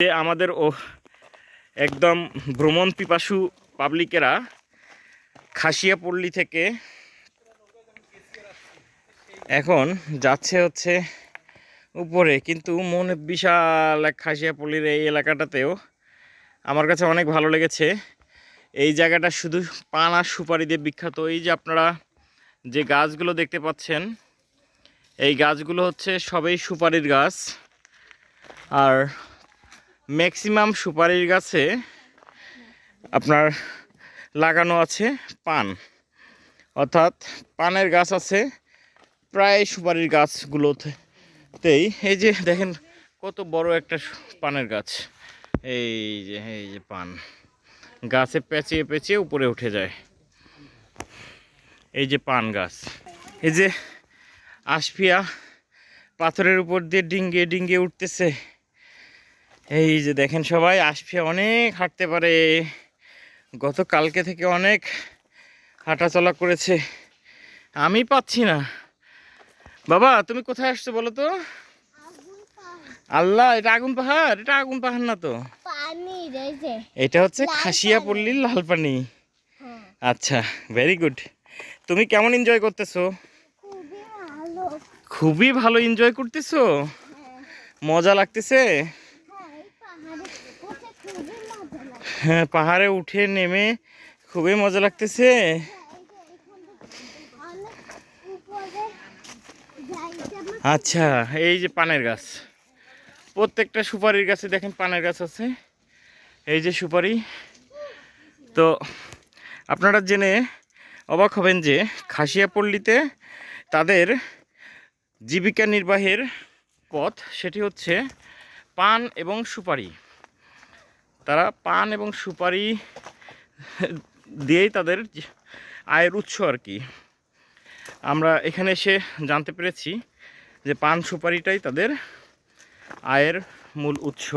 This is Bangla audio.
যে আমাদের ও একদম ভ্রমণ পিপাসু পাবলিকেরা খাসিয়াপল্লী থেকে এখন যাচ্ছে হচ্ছে উপরে। কিন্তু মনে বিশাল এক খাসিয়া খাসিয়াপল্লীর এই এলাকাটাতেও আমার কাছে অনেক ভালো লেগেছে। এই জায়গাটা শুধু পান সুপারি দিয়ে বিখ্যাত। এই যে আপনারা যে গাছগুলো দেখতে পাচ্ছেন, এই গাছগুলো হচ্ছে সবই সুপারির গাছ। আর ম্যাক্সিমাম সুপারির গাছে আপনার লাগানো আছে পান। অর্থাৎ পানের গাছ আছে, প্রায় সুপারির গাছগুলোতেই। এই যে দেখেন কত বড় একটা পানের গাছ। এই যে এই যে পান। গাছে পেঁচিয়ে পেঁচিয়ে উপরে উঠে যায়। এই যে পান গাছ। এই যে আশফিয়া পাথরের উপর দিয়ে ডিঙ্গে ডিঙ্গে উঠতেছে। এই যে দেখেন সবাই আশফিয়া অনেক হাঁটতে পারে। গত কালকে থেকে অনেক হাঁটাচলা করেছে। আমি পাচ্ছি না। বাবা তুমি কোথায় আসছো বলো তো? আল্লাহ এটা আগুন পাহাড়? এটা আগুন পাহাড় না তো? এটা হচ্ছে খাসিয়া পল্লীর লাল পানি। হ্যাঁ। আচ্ছা ভেরি গুড তুমি কেমন এনজয় করতেছো? খুবই ভালো। এনজয় করতেছো? হ্যাঁ। মজা লাগতেছে হ্যাঁ এই পাহাড়ে উঠে খুবই মজা লাগে হ্যাঁ পাহাড়ে উঠে নেমে খুবই মজা লাগতেছে। হ্যাঁ, আচ্ছা এই যে পানের গাছ। প্রত্যেকটা সুপারির গাছে দেখেন পানের গাছ আছে। এই যে সুপারি। তো আপনারা জেনে অবাক হবেন যে খাসিয়াপল্লীতে তাদের জীবিকা নির্বাহের পথ সেটি হচ্ছে পান এবং সুপারি। তারা পান এবং সুপারি দিয়েই তাদের আয়ের উৎস আর কি। আমরা এখানে এসে জানতে পেরেছি যে পান সুপারিটাই তাদের আয়ের মূল উৎস।